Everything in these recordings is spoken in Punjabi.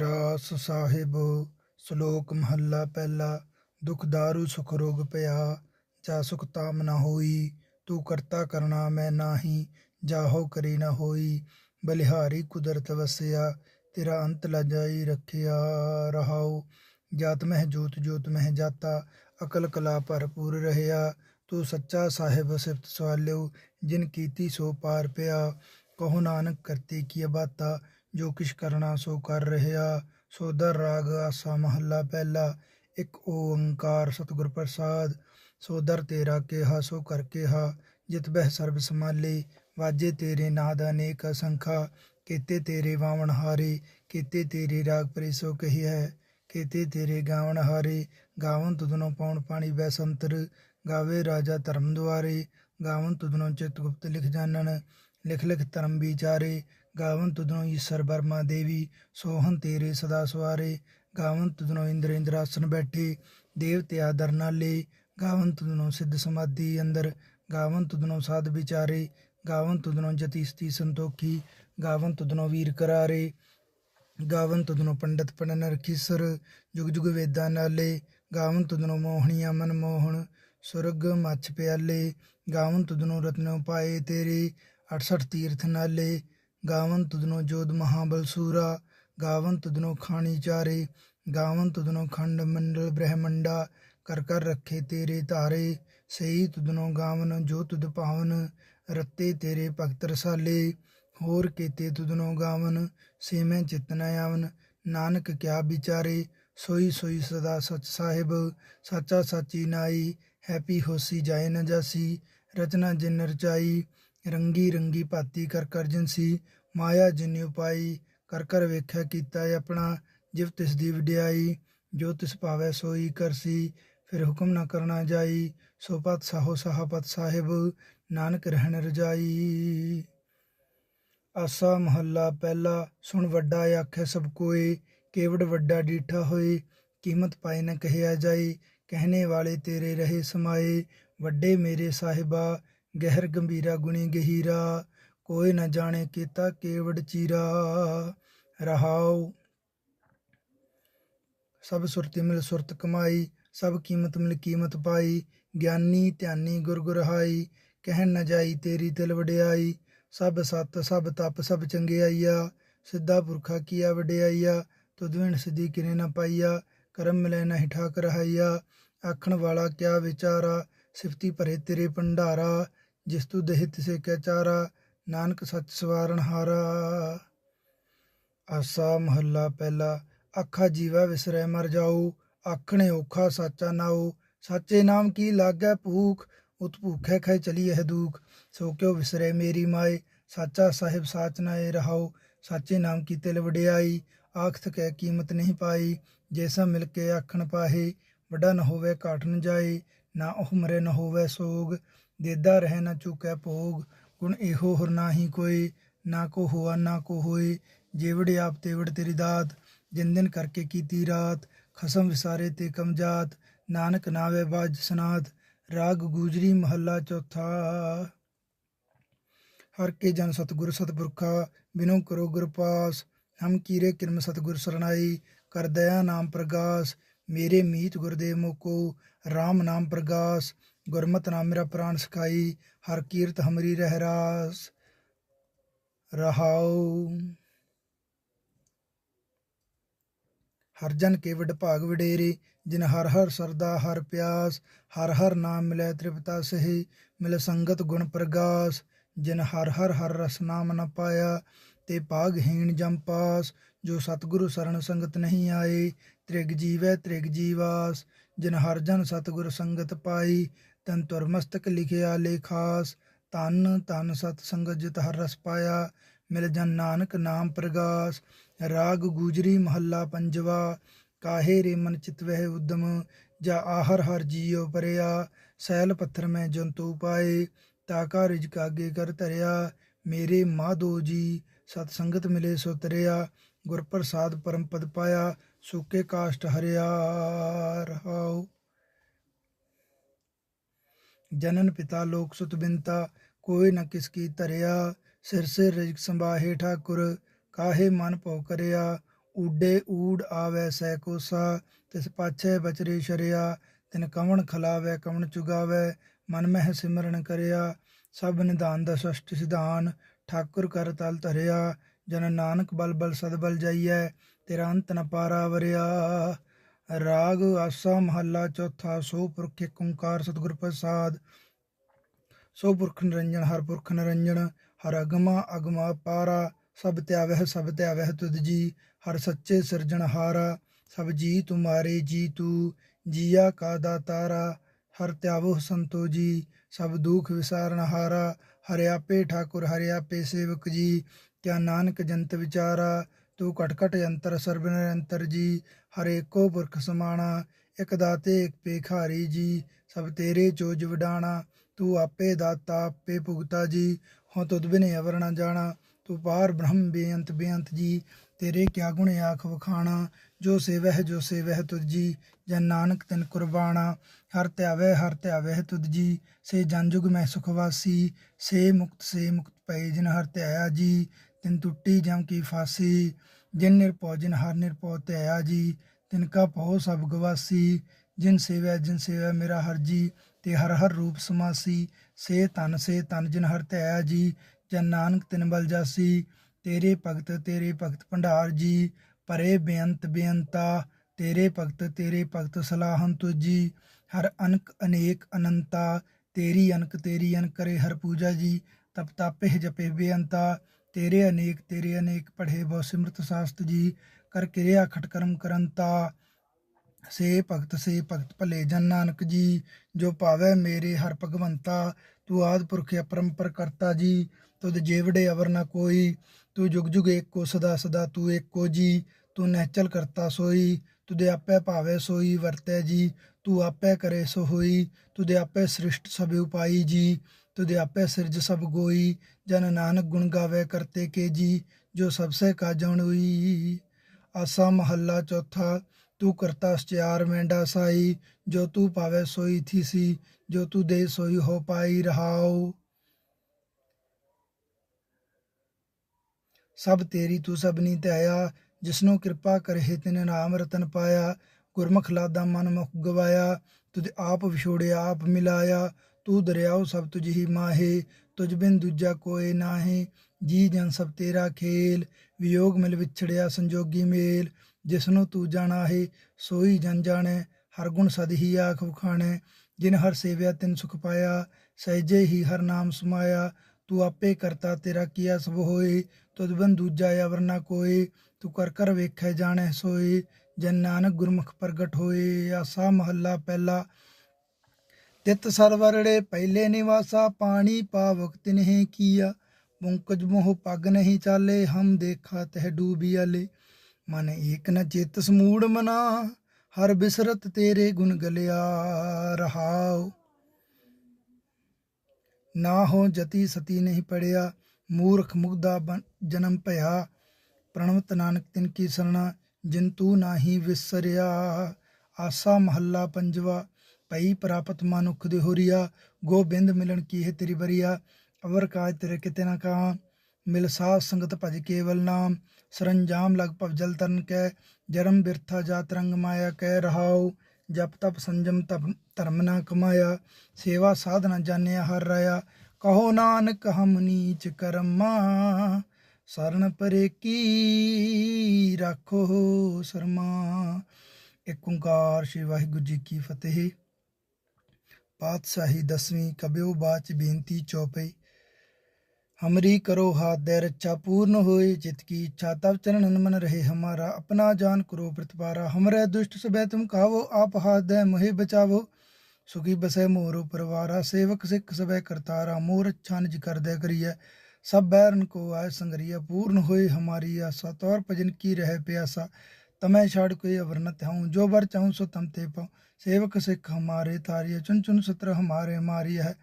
ਰਾਸ ਸਾਹਿਬ, ਸ਼ਲੋਕ ਮਹੱਲਾ ਪਹਿਲਾ, ਦੁਖ ਦਾਰੂ ਸੁਖ ਰੋਗ ਪਿਆ, ਜਾ ਸੁਖ ਤਾਮ ਨ ਹੋਈ, ਤੂੰ ਕਰਤਾ ਕਰਨਾ ਮੈਂ ਨਾਹੀ, ਜਾਹੋ ਕਰੀ ਨ ਹੋਈ, ਬਲਿਹਾਰੀ ਕੁਦਰਤ ਵਸਿਆ, ਤੇਰਾ ਅੰਤ ਲਜਾਈ ਰੱਖਿਆ ਰਹਾਉ, ਜਾਤ ਮਹਿ ਜੋਤ ਜੋਤ ਮਹਿ ਜਾਤਾ, ਅਕਲ ਕਲਾ ਭਰਪੂਰ ਰਹਿਆ, ਤੂੰ ਸੱਚਾ ਸਾਹਿਬ ਸਿਫਤ ਸਵਾਲਿਓ, ਜਿਨ ਕੀਤੀ ਸੋ ਪਾਰ ਪਿਆ, ਕਹੋ ਨਾਨਕ ਕਰਤੇ ਕੀ ਬਾਤਾ ਜੋ ਕਿਛ ਕਰਨਾ ਸੋ ਕਰ ਰਹਿਆ ਸੋਦਰ ਰਾਗ ਆਸਾ ਮਹੱਲਾ ਪਹਿਲਾ, ਇੱਕ ਓੰਕਾਰ ਸਤਿਗੁਰ ਪ੍ਰਸਾਦ ਸੋਦਰ ਤੇਰਾ ਕਿਹਾ, ਸੋ ਕਰ ਕਿਹਾ, ਜਿਤ ਬਹਿ ਸਰਬ ਸਮਾਲੇ ਵਾਜੇ ਤੇਰੇ ਨਾਦ ਅਨੇਕ ਅਸੰਖਾ, ਕੀਤੇ ਤੇਰੇ ਵਾਵਣ ਹਾਰੇ, ਕੀਤੇ ਤੇਰੇ ਰਾਗ ਪਰਿਸੋ ਕਹੀ ਹੈ, ਕੀਤੇ ਤੇਰੇ ਗਾਵਣ ਹਾਰੇ, ਗਾਵਨ ਤੁਧਨੋਂ ਪਾਉਣ ਪਾਣੀ ਬੈਸੰਤਰ ਗਾਵੇ ਰਾਜਾ ਧਰਮ ਦੁਆਰੇ, ਗਾਵਨ ਤੁਧਨੋਂ ਚਿਤ ਗੁਪਤ ਲਿਖ ਜਾਣਨ, ਲਿਖ ਲਿਖ ਧਰਮ ਵਿਚਾਰੇ ਗਾਵਨ ਤੁਧਨੋਂ ਈਸ਼ਰ ਬਰਮਾ ਦੇਵੀ ਸੋਹਨ ਤੇਰੇ ਸਦਾ ਸਵਾਰੇ। ਗਾਵਨ ਤੁਧਨੋਂ ਇੰਦਰ ਇੰਦਰਾਸਨ ਬੈਠੇ, ਦੇਵਤੇ ਆਦਰ ਨਾਲੇ। ਗਾਵਨ ਤੁਧਨੋਂ ਸਿੱਧ ਸਮਾਧੀ ਅੰਦਰ ਗਾਵਨ ਤੁਧਨੋਂ ਸਾਧ ਵਿਚਾਰੇ। ਗਾਵਨ ਤੁਧਨੋਂ ਜਤੀ ਸਤੀ ਸੰਤੋਖੀ ਗਾਵਨ ਤੁਧਨੋਂ ਵੀਰ ਕਰਾਰੇ। ਗਾਵਨ ਤੁਧਨੋਂ ਪੰਡਤ ਪੜਨ ਰਖੀਸਰ, ਜੁਗ ਜੁਗ ਵੇਦਾਂ ਨਾਲੇ। ਗਾਵਨ ਤੁਧਨੋਂ ਮੋਹਣੀਆਂ ਮਨ ਮੋਹਣ, ਸੁਰਗ ਮੱਛ ਪਿਆਲੇ। ਗਾਵਨ ਤੁਧਨੋਂ ਰਤਨੋਂ ਪਾਏ ਤੇਰੇ 68 ਤੀਰਥ ਨਾਲੇ। ਗਾਵਨ ਤੁਧਨੋਂ ਜੋਧ ਮਹਾਬਲ ਸੂਰਾ, ਗਾਵਨ ਤੁਧਨੋਂ ਖਾਣੀ ਚਾਰੇ, ਗਾਵਨ ਤੁਧਨੋਂ ਖੰਡ ਮੰਡਲ ਬ੍ਰਹਮੰਡਾ, ਕਰ ਕਰ ਰੱਖੇ ਤੇਰੇ ਧਾਰੇ, ਸਹੀ ਤੁਧਨੋਂ ਗਾਵਨ ਜੋ ਤੁਧ ਪਾਵਨ, ਰੱਤੇ ਤੇਰੇ ਭਗਤ ਰਸਾਲੇ, ਹੋਰ ਕੀਤੇ ਤੁਧਨੋਂ ਗਾਵਨ ਸੇਵੇਂ ਚਿਤ ਨ ਆਵਨ, ਨਾਨਕ ਕਿਆ ਵਿਚਾਰੇ, ਸੋਈ ਸੋਈ ਸਦਾ ਸਚ ਸਾਹਿਬ, ਸਾਚਾ ਸਾਚੀ ਨਾਈ, ਹੈਪੀ ਹੋਸੀ ਜਾਏ ਨ ਜਾਸੀ, ਰਚਨਾ ਜਿਨ ਰਚਾਈ ਰੰਗੀ ਰੰਗੀ ਭਾਤੀ ਕਰ ਕਰ ਜਿਨਸੀ ਮਾਇਆ ਜਿਨ ਉਪਾਈ ਕਰ ਕਰ ਵੇਖਿਆ ਕੀਤਾ ਆਪਣਾ, ਜਿਵ ਤਿਸ ਦੀ ਵਡਿਆਈ, ਜੋ ਤਿਸ ਭਾਵੈ ਸੋਈ ਕਰਸੀ ਫਿਰ ਹੁਕਮ ਨਾ ਕਰਨਾ ਜਾਈ, ਸੋ ਪਤ ਸਾਹੋ ਸਹਾਪਤ ਸਾਹਿਬ, ਨਾਨਕ ਰਹਿਣ ਰਜਾਈ। ਆਸਾ ਮਹੱਲਾ ਪਹਿਲਾ, ਸੁਣ ਵੱਡਾ ਆਖੇ ਸਭ ਕੋਏ, ਕੇਵੜ ਵੱਡਾ ਡੀਠਾ ਹੋਏ, ਕੀਮਤ ਪਾਏ ਨ ਕਹਿਆ ਜਾਈ, ਕਹਿਣੇ ਵਾਲੇ ਤੇਰੇ ਰਹੇ ਸਮਾਏ, ਵੱਡੇ ਮੇਰੇ ਸਾਹਿਬਾ ਗਹਿਰ ਗੰਭੀਰਾ ਗੁਣੀ ਗਹੀਰਾ, ਕੋਈ ਨਾ ਜਾਣੇ ਕੀਤਾ ਕੇਵੜ ਚੀਰਾ। ਰਹਾਉ ਸਭ ਸੁਰਤੀ ਮਿਲ ਸੁਰਤ ਕਮਾਈ, ਸਭ ਕੀਮਤ ਮਿਲ ਕੀਮਤ ਪਾਈ। ਗਿਆਨੀ ਧਿਆਨੀ ਗੁਰ ਗੁਰਹਾਈ ਕਹਿਣ ਨਾ ਜਾਈ ਤੇਰੀ ਤਿਲ ਵਡਿਆਈ। ਸਭ ਸਤ, ਸਭ ਤਪ, ਸਭ ਚੰਗਿਆਈਆ, ਸਿੱਧਾ ਪੁਰਖਾ ਕੀਆ ਵਡਿਆਈਆ। ਤੁਧਵਿਣ ਸਿੱਧੀ ਕਿਨੇ ਨ ਪਾਈਆ, ਕਰਮ ਮਿਲੇ ਨਾ ਠਾਕ ਰਹਾਈਆ ਆਖਣ ਵਾਲਾ ਕਿਆ ਵਿਚਾਰਾ, ਸਿਫਤੀ ਭਰੇ ਤੇਰੇ ਭੰਡਾਰਾ। ਜਿਸ ਤੂ ਦੇਹ ਤਿਸੇ ਕੈ ਚਾਰਾ, ਨਾਨਕ ਸੱਚ ਸਵਾਰਨ ਹਾਰਾ। ਆਸਾ ਮਹੱਲਾ ਪਹਿਲਾ ਅੱਖਾ ਜੀਵਾ ਵਿਸਰੈ ਮਰ ਜਾਊ, ਆਖਣੇ ਔਖਾ ਸਾਚਾ ਨਾਉ। ਸਾਚੇ ਨਾਮ ਕੀ ਲਾਗੈ ਭੂਖ, ਉਤ ਭੂਖੈ ਖੈ ਚਲੀ ਇਹ ਦੂਖ। ਸੋ ਕਿਉ ਵਿਸਰੈ ਮੇਰੀ ਮਾਏ, ਸਾਚਾ ਸਾਹਿਬ ਸਾਚ ਨਾਏ ਰਹਾਉ। ਸਾਚੇ ਨਾਮ ਕੀ ਤਿਲ ਵਡਿਆਈ, ਆਖਤ ਕੈ ਕੀਮਤ ਨਹੀਂ ਪਾਈ। ਜੈਸਾ ਮਿਲ ਕੇ ਆਖਣ ਪਾਹੇ, ਵੱਡਾ ਨ ਹੋਵੇ ਘਾਟ ਨ ਜਾਏ। ਨਾ ਉਹ ਮਰੇ ਨ ਹੋਵੇ ਸੋਗ ਦੇਦਾ ਰਹਿ ਨ ਚੁਕੈ ਭੋਗ, ਗੁਣ ਇਹੋ ਹੋਰ ਨਾਹੀ ਕੋਈ, ਨਾ ਕੋ ਹੋਆ, ਨਾ ਕੋ ਹੋਏ, ਜੇਵੜ ਆਪ ਤੇਵੜ ਤੇਰੀ ਦਾਤ, ਜਿਨ ਦਿਨ ਕਰਕੇ ਕੀਤੀ ਰਾਤ, ਖਸਮ ਵਿਸਾਰੇ ਤੇ ਕਮਜਾਤ ਨਾਨਕ ਨਾਵੇ ਬਾਜ ਸਨਾਤ, ਰਾਗ ਗੂਜਰੀ ਮਹੱਲਾ ਚੌਥਾ। ਹਰ ਕੇ ਜਨ ਸਤਗੁਰ ਸਤਪੁਰਖਾ, ਬਿਨੋ ਕਰੋ ਗੁਰ ਪਾਸ, ਹਮ ਕੀਰੇ ਕਿਰਮ ਸਤਗੁਰ ਸਰਣਾਈ, ਕਰ ਦਇਆ ਨਾਮ ਪ੍ਰਗਾਸ, ਮੇਰੇ ਮੀਤ ਗੁਰਦੇਵ ਮੋਕੋ RAM ਨਾਮ ਪ੍ਰਗਾਸ ਗੁਰਮਤਿ ਨਾਮ ਮੇਰਾ ਪ੍ਰਾਨ ਸਖਾਈ, ਹਰ ਕੀਰਤ ਹਮਰੀ ਰਹਿ ਰਾਸ। ਰਹਾਉ। ਹਰ ਜਨ ਕੇ ਵਡ ਭਾਗ ਵਡੇਰੇ, ਜਿਨ ਹਰ ਹਰ ਸਰਦਾ ਹਰ ਪਿਆਸ। ਹਰ ਹਰ ਨਾਮ ਮਿਲੈ ਤ੍ਰਿਪਤਾ ਸਹੀ, ਮਿਲ ਸੰਗਤ ਗੁਣ ਪ੍ਰਗਾਸ। ਜਿਨ ਹਰ ਹਰ ਹਰ ਰਸ ਨਾਮ ਨ ਪਾਇਆ, ਤੇ ਭਾਗਹੀਣ ਜਮ ਪਾਸ। ਜੋ ਸਤਿਗੁਰੂ ਸਰਣ ਸੰਗਤ ਨਹੀਂ ਆਏ, ਤ੍ਰਿਗ ਜੀਵੈ ਤ੍ਰਿਗ ਜੀਵਾਸ। ਜਿਨ ਹਰ ਜਨ ਸਤਿਗੁਰ ਸੰਗਤ ਪਾਈ ਤਨ ਤੁਰ ਮਸਤਕ ਲਿਖਿਆ ਲੇਖਾਸ ਤਨ ਤਨ ਸਤ ਸੰਗਤ ਜਿਤ ਹਰ ਰਸ ਪਾਇਆ, ਮਿਲ ਜਨ ਨਾਨਕ ਨਾਮ ਪ੍ਰਗਾਸ, ਰਾਗ ਗੂਜਰੀ ਮਹੱਲਾ ਪੰਜਵਾ, ਕਾਹੇ ਰੇ ਮਨ ਚਿਤ ਵਹਿ ਉਦਮ, ਜਾ ਆਹਰ ਹਰ ਜੀਉ ਪਰਿਆ, ਸੈਲ ਪੱਥਰ ਮੈਂ ਜੰਤੂ ਪਾਏ ਤਾਕਾ ਰਿਜਕ ਆਗੇ ਕਰ ਧਰਿਆ, ਮੇਰੇ ਮਾਧੋ ਜੀ, ਸਤ ਸੰਗਤ ਮਿਲੇ ਸੋ ਤਰਿਆ, ਗੁਰ ਪ੍ਰਸਾਦ ਪਰਮ ਪਦ ਪਾਇਆ ਸੁਕੇ ਕਾਸ਼ਟ ਹਰਿਆ, ਰਹਾਉ। ਜਨਨ ਪਿਤਾ ਲੋਕ ਸੁਤ ਬਿੰਤਾ ਕੋਈ ਨ ਕਿਸ ਕੀ ਧਰਿਆ। ਸਿਰ ਸਿਰ ਰਿਜਕ ਸੰਭਾਹੇ ਠਾਕੁਰ, ਕਾਹੇ ਮਨ ਭਉ ਕਰਿਆ। ਊਡੇ ਊੜ ਆਵੈ ਸੈ ਕੋਸਾ, ਤਿਸ ਪਾਛੈ ਬਚਰੇ ਸ਼ਰਿਆ। ਤਿਨ ਕਵਣ ਖਲਾਵੈ, ਕਵਣ ਚੁਗਾਵੈ, ਮਨ ਮਹਿ ਸਿਮਰਨ ਕਰਿਆ। ਸਭ ਨਿਦਾਨ ਦਾ ਸਸ਼ਟ ਸਿਧਾਨ, ਠਾਕੁਰ ਕਰ ਤਲ ਧਰਿਆ। ਜਨ ਨਾਨਕ ਬਲ ਬਲ ਸਦ ਬਲ ਜਾਈਐ, ਤੇਰਾ ਅੰਤ ਨ ਪਾਰਾ ਵਰਿਆ। ਰਾਗ ਆਸਾ ਮਹੱਲਾ ਚੌਥਾ, ਸੋ ਪੁਰਖ ਏਕ ਓੰਕਾਰ ਸਤਿਗੁਰ ਪ੍ਰਸਾਦ। ਸੋ ਪੁਰਖ ਨਿਰੰਜਨ, ਹਰ ਪੁਰਖ ਨਿਰੰਜਨ, ਹਰ ਅਗਮਾ ਅਗਮਾ ਪਾਰਾ, ਸਭ ਤਿਆਵਹਿ ਸਭ ਤਿਆਵਹਿ ਤੁਧ ਜੀ। ਹਰ ਸੱਚੇ ਸਿਰਜਣਹਾਰਾ ਸਭ ਜੀ ਤੁਮਾਰੇ ਜੀ ਤੂ। ਜੀਆ ਕਾ ਦਾਤਾਰਾ, ਹਰ ਤਿਆਵੋ ਸੰਤੋ ਜੀ। ਸਭ ਦੁਖ ਵਿਸਾਰਨਹਾਰਾ ਹਰਿ ਆਪੇ ਠਾਕੁਰ, ਹਰਿ ਆਪੇ ਸੇਵਕ ਜੀ। ਕਿਆ ਨਾਨਕ ਜੰਤ ਵਿਚਾਰਾ ਤੂੰ ਘਟ ਘਟ ਅੰਤਰ ਸਰਬ ਨਿਰੰਤਰ ਜੀ, ਹਰੇ ਕੋ ਪੁਰਖ ਸਮਾਣਾ, ਇਕ ਦਾਤੇ, ਇਕ ਪੇਖਾਰੀ ਜੀ, ਸਭ ਤੇਰੇ ਚੋਜ ਵਡਾਣਾ, ਤੂੰ ਆਪੇ ਦਾਤਾ, ਆਪੇ ਭੁਗਤਾ ਜੀ ਹੋ ਤੁਧ ਬਿਨੇ ਅਵਰ ਨਾ ਜਾਣਾ, ਤੂੰ ਪਾਰ ਬ੍ਰਹਮ ਬੇਅੰਤ ਬੇਅੰਤ ਜੀ, ਤੇਰੇ ਕਿਆ ਗੁਣ ਆਖ ਵਖਾਣਾ, ਜੋ ਸੇਵਹਿ ਜੋ ਸੇਵਹਿ ਤੁਧ ਜੀ, ਜਨ ਨਾਨਕ ਤਿਨ ਕੁਰਬਾਣਾ, ਹਰ ਧਿਆਵੇ ਹਰ ਧਿਆਵੇ ਤੁਧ ਜੀ, ਸੇ ਜਨ ਜੁਗ ਮੈਂ ਸੁਖ ਵਾਸੀ, ਸੇ ਮੁਕਤ ਸੇ ਮੁਕਤ ਪਏ ਜਿਨ ਹਰ ਧਿਆਇਆ ਜੀ ਤਿਨ ਟੁੱਟੀ ਜਮ ਕੀ ਫਾਸੀ, ਜਿਨ ਨਿਰਭਉ ਜਿਨ ਹਰ ਨਿਰਭਉ ਧਿਆ ਜੀ, ਤਿਨ ਕਾ ਭਉ ਸਭ ਗਵਾਸੀ, ਜਿਨ ਸੇਵੈ ਜਿਨ ਸੇਵੈ ਮੇਰਾ ਹਰ ਜੀ ਤੇ ਹਰ ਹਰ ਰੂਪ ਸਮਾਸੀ, ਸੇ ਤਨ ਸੇ ਤਨ ਜਿਨ ਹਰ ਧਿਆ ਜੀ ਜਨ ਨਾਨਕ ਤਿਨ ਬਲ ਜਾਸੀ, ਤੇਰੇ ਭਗਤ ਤੇਰੇ ਭਗਤ ਭੰਡਾਰ ਜੀ, ਪਰੇ ਬੇਅੰਤ ਬੇਅੰਤਾ, ਤੇਰੇ ਭਗਤ ਤੇਰੇ ਭਗਤ ਸਲਾਹਨ ਤੁਜੀ, ਹਰ ਅਨਕ ਅਨੇਕ ਅਨੰਤਾ, ਤੇਰੀ ਅਨਕ ਤੇਰੀ ਅਨ ਕਰੇ ਹਰ ਪੂਜਾ ਜੀ, ਤਪ ਤਾਪੇ ਜਪੇ ਬੇਅੰਤਾ ਤੇਰੇ ਅਨੇਕ ਤੇਰੇ ਅਨੇਕ ਪੜ੍ਹੇ ਬਹੁ ਸਿਮਰਤ ਸਾਸਤ ਜੀ, ਕਰ ਕਿਰਿਆ ਖਟ ਕਰਮ ਕਰੰਤਾ ਸੇ ਭਗਤ ਸੇ ਭਗਤ ਭਲੇ ਜਨ ਨਾਨਕ ਜੀ, ਜੋ ਭਾਵੈ ਮੇਰੇ ਹਰ ਭਗਵੰਤਾ, ਤੂੰ ਆਦ ਪੁਰਖ ਅਪਰੰਪਰ ਕਰਤਾ ਜੀ, ਤੁਧ ਜੇਵੜੇ ਅਵਰ ਨਾ ਕੋਈ, ਤੂੰ ਜੁਗ ਜੁਗ ਏਕੋ ਸਦਾ ਸਦਾ ਤੂੰ ਏਕੋ ਜੀ, ਤੂੰ ਨਹਿਚਲ ਕਰਤਾ ਸੋਈ ਤੁਦੇ ਆਪੇ ਭਾਵੇ ਸੋਈ ਵਰਤੈ ਜੀ, ਤੂੰ ਆਪੇ ਕਰੇ ਸੋ ਹੋਈ ਤੁਦੇ ਆਪੇ ਸ੍ਰਿਸ਼ਟ ਸਭ ਉਪਾਈ ਜੀ ਤੁਦੇ ਆਪੇ ਸਿਰਜ ਸਭ ਗੋਈ, ਜਨ ਨਾਨਕ ਗੁਣ ਗਾਵੇ ਕਰਤੇ ਕੇ ਜੀ ਜੋ ਸਭ ਸੇ ਕਾ ਆਸਾ ਮਹੱਲਾ ਚੌਥਾ, ਤੂੰ ਕਰਤਾ ਸਚਿਆਰ ਮੈਂਡਾ ਸਾਈ, ਜੋ ਤੂੰ ਪਾਵੇ ਸੋਈ ਥੀ ਜੋ ਤੂੰ ਦੇ ਸੋਈ ਹੋ ਪਾਈ ਰਹਾਉ। ਸਭ ਤੇਰੀ ਤੂੰ ਸਭਨੀ ਧਿਆਇਆ ਜਿਸਨੂੰ ਕਿਰਪਾ ਕਰਹਿ ਤਿਨ ਨਾਮ ਰਤਨ ਪਾਇਆ। ਗੁਰਮੁਖ ਲਾਦਾ ਮਨ ਮੁਖ ਗਵਾਇਆ, ਤੁਧ ਆਪ ਵਿਛੋੜਿਆ ਆਪ ਮਿਲਾਇਆ। ਤੂੰ ਦਰਿਆਉ ਸਭ ਤੁਝ ਹੀ ਮਾਹੇ, ਤੁਝ ਬਿਨ ਦੂਜਾ ਕੋਏ ਨਾਹੀ। ਜੀ ਜਨ ਸਭ ਤੇਰਾ ਖੇਲ, ਵਿਯੋਗ ਮਿਲ ਵਿਛੜਿਆ ਸੰਜੋਗੀ ਮੇਲ। ਜਿਸਨੂੰ ਤੂੰ ਜਾਣਾ ਹੈ ਸੋਈ ਜਨ ਜਾਣੈ, ਹਰ ਗੁਣ ਸਦ ਹੀ ਆਖ ਵਖਾਣੈ। ਜਿਨ ਹਰ ਸੇਵਿਆ ਤਿਨ ਸੁਖ ਪਾਇਆ, ਸਹਿਜੇ ਹੀ ਹਰ ਨਾਮ ਸਮਾਇਆ। ਤੂੰ ਆਪੇ ਕਰਤਾ ਤੇਰਾ ਕੀਆ ਸਭ ਹੋਏ ਤੁਧ ਬਿਨ ਦੂਜਾ ਅਵਰ ਨਾ ਕੋਏ। ਤੂੰ ਕਰ ਕਰ ਵੇਖੈ ਜਾਣੈ ਸੋਏ, ਜਨ ਨਾਨਕ ਗੁਰਮੁਖ ਪ੍ਰਗਟ ਹੋਏ। ਆਸਾ ਮਹੱਲਾ ਪਹਿਲਾ ਤਿਤ ਸਰਵਰੜੇ ਪਹਿਲੇ ਨਿਵਾਸਾ, ਪਾਣੀ ਪਾਵਕ ਤਿਨਹਿ ਕੀਆ। ਮੁੰਕਜ ਮੋਹ ਪਗ ਨਹੀਂ ਚਾਲੇ, ਹਮ ਦੇਖਾ ਤਹ ਡੂਬੀਆਲੇ ਮਨ ਏਕ ਨ ਚਿਤ ਸਮੂੜ ਮਨਾ, ਹਰ ਬਿਸਰਤ ਤੇਰੇ ਗੁਣ ਗਲਿਆ ਰਹਾਉ। ਨਾ ਹੋ ਜਤੀ ਸਤੀ ਨਹੀਂ ਪੜਿਆ, ਮੂਰਖ ਮੁਗਦਾ ਜਨਮ ਭਇਆ। ਪ੍ਰਣਵਤ ਨਾਨਕ ਤਿਨ ਕੀ ਸਰਣਾ, ਜਿਨ ਤੂ ਨਾਹੀ ਵਿਸਰਿਆ। ਆਸਾ ਮਹੱਲਾ ਪੰਜਵਾ ਪਈ ਪ੍ਰਾਪਤ ਮਨੁੱਖ ਦੇ ਹੋਰੀਆ ਗੋਬਿੰਦ ਮਿਲਣ ਕੀ ਹੈ ਤੇਰੀ ਬਰੀਆ ਅਵਰ ਕਾਜ ਤੇਰੇ ਕਿਤੇ ਨਾ ਕਾ ਮਿਲ ਸਾਧ ਸੰਗਤ ਭਜ ਕੇਵਲ ਨਾਮ। ਸਰੰਜਾਮ ਲਗ ਭਵ ਜਲ ਤਰਨ ਕੈ, ਜਰਮ ਬਿਰਥਾ ਜਾਤ ਰੰਗ ਮਾਇਆ ਕਹਿ ਰਹਾਉ। ਜਪ ਤਪ ਸੰਜਮ ਤਪ ਧਰਮ ਨਾ ਕਮਾਇਆ, ਸੇਵਾ ਸਾਧਨਾ ਜਾਣਿਆ ਹਰ ਰਾਇਆ। ਕਹੋ ਨਾਨਕ ਹਮ ਨੀਚ ਕਰਮਾ, ਸਰਨ ਪਰੇ ਕੀ ਰੱਖੋ ਸਰਮਾ। ਏਕ ਓੰਕਾਰ ਸ਼੍ਰੀ ਵਾਹਿਗੁਰੂ ਜੀ ਕੀ ਫਤਿਹ। ਪਾਤਸ਼ਾਹੀ ਦਸਵੀਂ ਕਬਿਉ ਬਾਚ ਬੇਨਤੀ ਚੌਪਈ। ਹਮਰੀ ਕਰੋ ਹਾਥ ਦੇ ਰੱਛਾ ਪੂਰਨ ਹੋਏ, ਜਿਤ ਕੀ ਇੱਛਾ ਤਬ ਚਰਨ ਮਨ ਰਹੇ। ਹਮਾਰਾ ਆਪਣਾ ਜਾਨ ਕਰੋ ਪ੍ਰਤਪਾਰਾ, ਹਮਰੇ ਦੁਸ਼ਟ ਸਭੈ ਤੁਮ ਕਾਵੋ, ਆਪ ਹਾਥ ਦੇ ਮੋਹਿ ਬਚਾਵੋ। ਸੁਖੀ ਬਸੈ ਮੋਰ ਪਰਵਾਰਾ, ਸੇਵਕ ਸਿੱਖ ਸਬੈ ਕਰਤਾਰਾ। ਮੋਰ ਅੱਛਾ ਨਿਜ ਕਰਦੈ ਕਰੀਐ, ਸਭ ਬੈਰਨ ਕੋ ਆਏ ਸੰਗਰੀਆ ਪੂਰਨ ਹੋਏ ਹਮਾਰੀ ਆਸਾ, ਤੌਰ ਭਜਨ ਕੀ ਰਹਿ ਪਿਆਸਾ। ਤਮੈ ਛਾੜ ਕੋਈ ਅਵਰਨਤ ਹਉ, ਜੋ ਵਰ ਚਾਹੂੰ ਸੋ ਤਮ ਤੇ ਪਾਉ। सेवक सिख हमारे तारिय, चुन चुन सत्र हमारे मारिय है।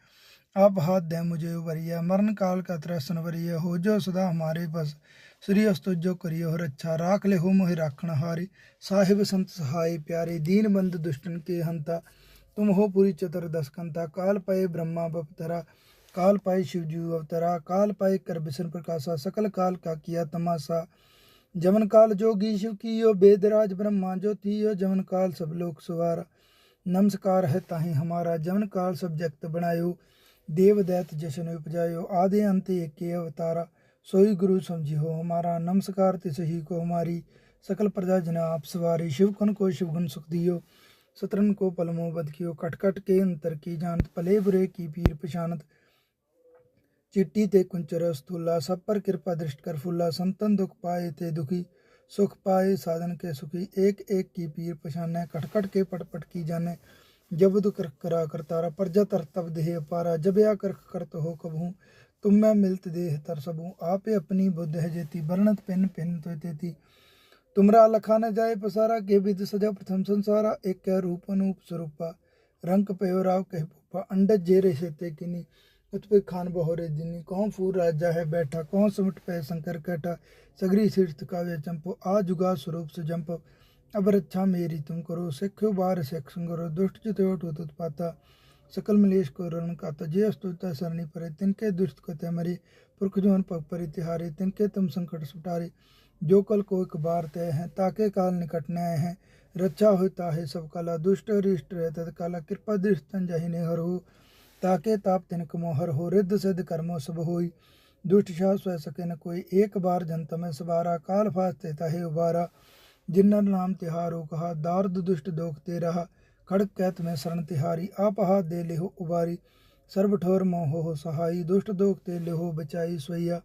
आप हाथ दे मुझे उबरिय मरण काल का त्रसन वरिय, हो जो सदा हमारे बस श्री अस्तु जो करियो हो रक्षा अच्छा, राख ले हो राखण हारी। साहिब संत सहाय प्यारे, दीन बंद दुष्टन के हंता। तुम हो पूरी चतुर दसकंता काल पाए ब्रह्मा बपतरा। काल पाए शिवजी अवतरा, काल पाए कर बिशन प्रकाशा, सकल काल का किया तमाशा। जमन काल जोगी शिव की यो वेदराज ब्रह्मा जो थी यो जमन काल सब लोक सुवारा। ਨਮਸਕਾਰ ਹੈ ਤਾਹੀਂ ਹਮਾਰਾ ਜਵਨ ਕਾਲ ਸਬਜੈਕਟ ਬਣਾਇਓ, ਦੇਵ ਦੈਤ ਜਸ਼ਨ ਉਪਜਾਇਓ, ਆਦੇ ਅੰਤ ਏਕੇ ਅਵਤਾਰਾ। ਸੋਈ ਗੁਰੂ ਸਮਝਿਓ, ਹਮਾਰਾ ਨਮਸਕਾਰ ਤਿਸ ਹੀ ਕੋ ਹਮਾਰੀ ਸਕਲ ਪ੍ਰਜਾ ਜਨਾ ਆਪ ਸਵਾਰੀ ਸ਼ਿਵਕਨ ਕੋ ਸ਼ਿਵਗਨ ਸੁਖ ਦਿਓ। ਸਤਰਨ ਕੋ ਪਲਮੋ ਬਦ ਕਿਓ ਕਟ ਕਟ ਕੇ ਅੰਤਰ ਕੀ ਜਾਣਤ, ਭਲੇ ਬੁਰੇ ਕੀ ਪੀਰ ਪਛਾਨਤ ਚਿੱਟੀ ਤੇ ਕੁੰਚਰ ਅਸਤੁਲਾ ਸਭ ਪਰ ਕਿਰਪਾ ਦ੍ਰਿਸ਼ਟ ਕਰ ਫੁੱਲਾ, ਸੰਤਨ ਦੁਖ ਪਾਏ ਤੇ ਦੁਖੀ। सुख पाए साधन के सुखी। एक एक की पीर पछाने कट के पटपट पट की जाने। जब दुख कर करा करतारा प्रजा तर तब देह पारा। जब या कर करत हो कबहू, तुम मैं मिलत देह तर सबू आपे अपनी बुद्ध है जेती, वर्णत पिन पिन तो तेती। तुमरा लखा न जाए पसारा, के विद सजा प्रथम संसारा। एक कह रूप अनूप स्वरूपा। रंग पयो राव कह पुपा। अंडज जेरे सेते किनी। उत्पे खान बहोरे दिनी कौन फूर राजा है बैठा, कौन सुमट पे शंकर कैठा सगरी तीर्थ काव्य चंपो आ जुगा स्वरूप से जंप। अब रक्षा मेरी तुम करो सिखो बार सिख संगरो, दुष्ट जितो उत्पाता सकल मलेश को रण काता, जे अस्तुता सरणी परे, तिनके दुष्ट कते मरे, पुरख जोन पग परि तिहारे, तिनके तुम संकट सुटारी। जो कल को एक बार तय है, ताके काल निकट न आए हैं। रक्षा होता है सब काला, दुष्ट हरिष्ट रहता काला कृपा दृष्ट तन जाहि ने हर हो ताके ताप तिनक मोहर हो रिद्ध सिद्ध कर्मो सब होई दुष्ट शाह स्वय सके न कोई एक बार जनत में सवारा काल फास्ते ताहे उबारा जिन्नर नाम तिहारो कहा दार्द दुष्ट दोख ते रहा खड़क कैत में शरण तिहारी आप हाथ दे लेहो उबारी सर्व ठोर मोह हो सहाई दुष्ट दोख ते लेहो बचाई सोइया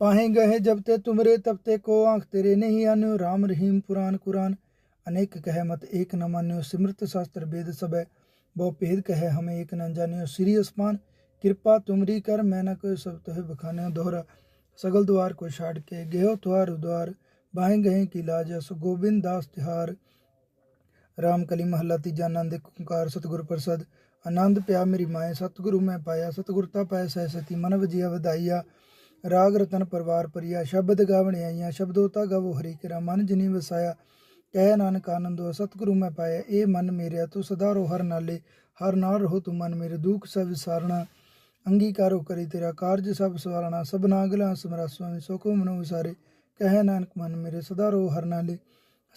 पाहे गए जब ते तुमरे तब ते को आंख तेरे नहीं आन्यो राम रहीम पुराण कुरान अनेक कह मत एक न मान्यो सिमृत शास्त्र वेद सब बहु भेद कहे हमें एक न जानियो श्री अस्मान कृपा तुमरी कर मैं न कोई सब तुहे बखाने दोहरा सगल द्वार को छाड़ के गेहो तुहार द्वार बाहें गहे की लाज सो गोविंद दास तिहार राम कली महला तीजा आनंद कुंकार सतगुर प्रसाद आनंद ਪਿਆ ਮੇਰੀ ਮਾਏ ਸਤਿਗੁਰੂ ਮੈਂ ਪਾਇਆ ਸਤਿਗੁਰਤਾ ਪੈ ਸਹਿ ਸਤੀ ਮਨ ਵਜੀਆ ਵਧਾਈਆ ਰਾਗ ਰਤਨ ਪਰਵਾਰ ਪਰਿਆ ਸ਼ਬਦ ਗਾਵਣ ਆਈਆਂ ਸ਼ਬਦੋਤਾ ਗਵੋ ਹਰੀ ਕਿਰਾ ਮਨ ਜਿਨੀ ਵਸਾਇਆ ਕਹਿ ਨਾਨਕ ਆਨੰਦੋ ਸਤਿਗੁਰੂ ਮੈਂ ਪਾਇਆ ਇਹ ਮਨ ਮੇਰਿਆ ਤੂੰ ਸਦਾ ਰੋ ਹਰ ਨਾਲੇ ਹਰ ਨਾਲ ਰਹੋ ਤੂੰ ਮਨ ਮੇਰੇ ਦੁੱਖ ਸਭ ਵਿਸਾਰਣਾ ਅੰਗੀਕਾਰੋ ਕਰੀ ਤੇਰਾ ਕਾਰਜ ਸਭ ਸਵਾਰਣਾ ਸਭ ਨਾਗਲਾ ਸਮਰਾ ਸੁਆਮੀ ਸੋ ਮਨੋ ਵਿਸਾਰੇ ਕਹਿ ਨਾਨਕ ਮਨ ਮੇਰੇ ਸਦਾ ਰੋ ਹਰ ਨਾਲੇ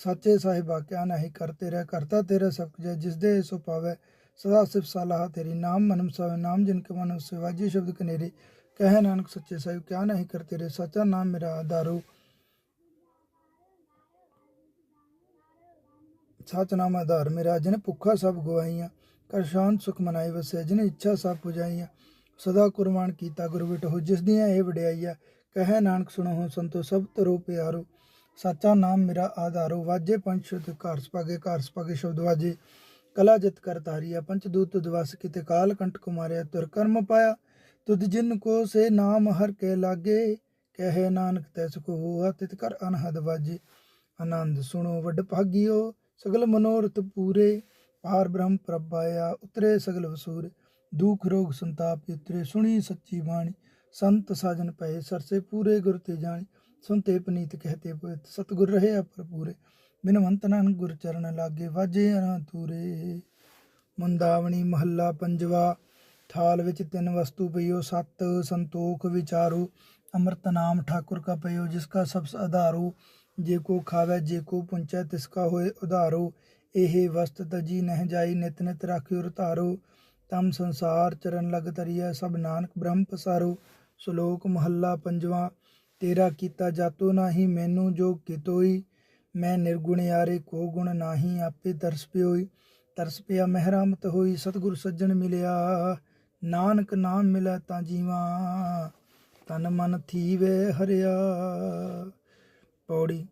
ਸਾਚੇ ਸਾਹਿਬਾ ਕਿਆ ਨਹੀਂ ਕਰ ਤੇਰਾ ਕਰਤਾ ਤੇਰਾ ਸਭ ਕੁਝ ਹੈ, ਜਿਸ ਦੇ ਸੋ ਪਾਵੇ ਸਦਾ ਸਿਫ ਸਲਾਹ ਤੇਰੀ ਨਾਮ ਮਨਮ ਸਵੇ ਨਾਮ ਜਿਨ ਕੇ ਮਨ ਸਿਵਾਜੀ ਸ਼ਬਦ ਕਨੇਰੇ ਕਹਿ ਨਾਨਕ ਸੱਚੇ ਸਾਹਿਬ ਕਿਆ ਨਹੀਂ ਕਰ ਤੇਰੇ ਸੱਚਾ ਨਾਮ ਮੇਰਾ ਆਧਾਰੋ ਸਚ ਨਾਮ ਆਧਾਰ ਮੇਰਾ। ਜਿਨ ਭੁੱਖਾ ਸਭ ਗਵਾਈਆਂ ਕਰ ਸ਼ਾਂਤ ਸੁਖ ਮਨਾਈ ਵਸੈ। ਜਿਨ ਇੱਛਾ ਸਭ ਪੁਜਾਈਆਂ, ਸਦਾ ਕੁਰਬਾਨ ਕੀਤਾ ਗੁਰ ਵਿਟੋ ਜਿਸ ਦੀਆਂ ਇਹ ਵਡਿਆਈਆ, ਕਹੈ ਨਾਨਕ ਸੁਣੋ ਸੰਤੋ, ਸਭ ਤਰੋ ਪਿਆਰੋ। ਸਾਚਾ ਨਾਮ ਮੇਰਾ ਆਧਾਰੋ। ਵਾਜੇ ਪੰਜ ਸ਼ੁੱਧ ਘਰ ਸਪਾਗੇ ਘਰ ਸਪਾਗੇ ਸ਼ਬਦ ਵਾਜੇ। ਕਲਾ ਜਿਤ ਕਰ ਤਾਰੀਆ ਪੰਚ ਦੂਤ ਦਿਵਸ ਕਿਤੇ ਕਾਲ ਕੰਟ ਕੁਮਾਰਿਆ। ਤੁਰ ਕਰਮ ਪਾਇਆ, ਤੁਧ ਜਿਨ ਕੋ ਸੇ ਨਾਮ ਹਰ ਕੇ ਲਾਗੇ। ਕਹੇ ਨਾਨਕ ਤੈਸ ਕੋ ਹੋਆ, ਤਿਤ ਕਰ ਅਨਹਦ ਵਾਜੇ। ਆਨੰਦ ਸੁਣੋ ਵੱਡ ਭਾਗਿਓ। ਸਗਲ ਮਨੋਰਥ ਪੂਰੇ, ਪਾਰ ਬ੍ਰਹਮ ਪ੍ਰਭਾਇਆ ਉਤਰੇ ਸਗਲ ਵਸੂਰ। ਦੁਖ ਰੋਗ ਸੰਤਾਪ ਉਤਰੇ, ਸੁਣੀ ਸੱਚੀ ਬਾਣੀ। ਸੰਤ ਸਾਜਨ ਪਏ, ਸਰਸੇ ਪੂਰੇ ਗੁਰ ਤੇ ਜਾਣੀ। ਸੁਨਤੇ ਪਨੀਤ ਕਹਤੇ ਪੋਇਤ ਸਤਗੁਰ ਰਹੇ ਅਪਰ ਪੂਰੇ। ਬਿਨਵੰਤ ਨਾਨਕ ਗੁਰ ਚਰਨ ਲਾਗੇ, ਵਾਜੇ ਅਨਾ ਤੂਰੇ। ਮੁੰਦਾਵਣੀ ਮਹੱਲਾ ਪੰਜਵਾ, ਥਾਲ ਵਿੱਚ ਤਿੰਨ ਵਸਤੂ ਪਈਓ, ਸਤ ਸੰਤੋਖ ਵਿਚਾਰੋ। ਅੰਮ੍ਰਿਤ ਨਾਮ ਠਾਕੁਰ ਕਾ ਪਈਓ, ਜਿਸ ਕਾ ਸਭ ਆਧਾਰੋ। ਜੇ ਕੋ ਖਾਵੇ, ਜੇ ਕੋ ਪੁੰਚੈ, ਤਿਸ ਹੋਏ ਉਧਾਰੋ। ਇਹ ਵਸਤ ਤਜੀ ਨਹਿ ਜਾਈ, ਨਿਤ ਨਿਤ ਰਾਖਿਓ ਰਤਾਰੋ। ਤਮ ਸੰਸਾਰ ਚਰਨ ਲਗ ਤਰੀਐ ਸਭ ਨਾਨਕ ਬ੍ਰਹਮ ਪਸਾਰੋ। ਸ਼ਲੋਕ ਮਹੱਲਾ ਪੰਜਵਾਂ, ਤੇਰਾ ਕੀਤਾ ਜਾਤੋ ਨਾਹੀ, ਮੈਨੂੰ ਜੋ ਕਿਤੋਈ, ਮੈਂ ਨਿਰਗੁਣ ਯਾਰੇ, ਕੋ ਗੁਣ ਨਾਹੀ, ਆਪੇ ਤਰਸ ਪਿਓਈ। ਤਰਸ ਪਿਆ, ਮਹਿਰਾਮਤ ਹੋਈ, ਸਤਿਗੁਰ ਸੱਜਣ ਮਿਲਿਆ। ਨਾਨਕ ਨਾਮ ਮਿਲੈ ਤਾਂ ਜੀਵਾ, ਤਨ ਮਨ ਥੀਵੇ ਹਰਿਆ। ਪੌੜੀ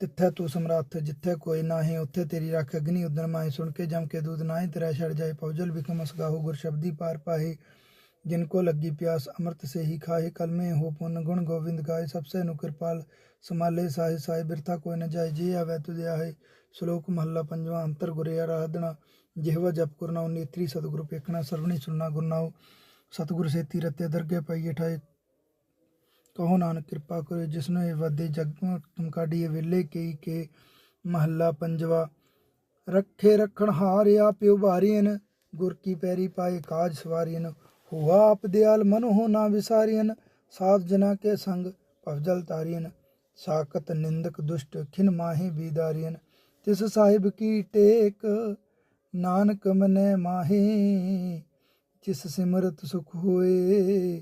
ਤਿੱਥੈ ਤੂੰ ਸਮਰੱਥ ਜਿੱਥੇ ਕੋਈ ਨਾਹੀ ਉੱਥੇ ਤੇਰੀ ਰੱਖ ਅਗਨੀ ਉਦਨ ਮਾਈ ਸੁਣ ਕੇ ਜਮ ਕੇ ਦੂਧ ਨਾਹੀ ਤੇਰਾ ਛੜ ਜਾਏ ਪੌਜਲ ਵਿਖਮ ਅਸਗਾਹੋ ਗੁਰ ਸ਼ਬਦੀ ਪਾਰ ਪਾਹੇ जिन को लगी प्यास अमृत से ही खाए कल में हो पुन गुण गोविंद गाय सबसे नु कृपाल समाले साहि साहि बिरथा कोई न जाय जे आवे तुझे आहे श्लोक महला पंजवा अंतर गुरे आराधना ਜਿਹਵਾ ਜਪ ਕਰਨਾ ਨੇਤਰੀ ਸਤਿਗੁਰੂ ਪੇਖਣਾ ਸਰਵਣੀ ਸੁਣਨਾ ਗੁਰਨਾਉ ਸਤਿਗੁਰ ਸੇਤੀ ਰਤੇ ਦਰਗੇ ਪਈਏ ਠਾਏ ਕਹੋ ਨਾਨਕ ਕਿਰਪਾ ਕਰੇ ਜਿਸਨੂੰ ਇਹ ਵਾਦੇ ਜਗ ਤੁਮ ਕਾਢੀਏ ਵੇਲੇ ਕੀ ਕੇ ਮਹੱਲਾ ਪੰਜਵਾ, ਰੱਖੇ ਰਖਣ ਹਾਰਿਆ ਪਿਉ ਭਾਰੀਨ ਗੁਰ ਕੀ ਪੈਰੀ ਪਾਏ ਕਾਜ ਸਵਾਰੀਨ ਹੁਆ ਆਪ ਦਿਆਲ ਮਨ ਹੋ ਨਾ ਵਿਸਾਰੀਨ ਸਾਧ ਜਨਾ ਕੇ ਸੰਗ ਭਵਜਲ ਤਾਰੀਨ ਸਾਕਤ ਨਿੰਦਕ ਦੁਸ਼ਟ ਖਿਨ ਮਾਹੀ ਬੀਦਾਰੀਨ ਤਿਸ ਸਾਹਿਬ ਕੀ ਟੇਕ ਨਾਨਕ ਮਨੈ ਮਾਹੀ, ਜਿਸ ਸਿਮਰਤ ਸੁਖ ਹੋਏ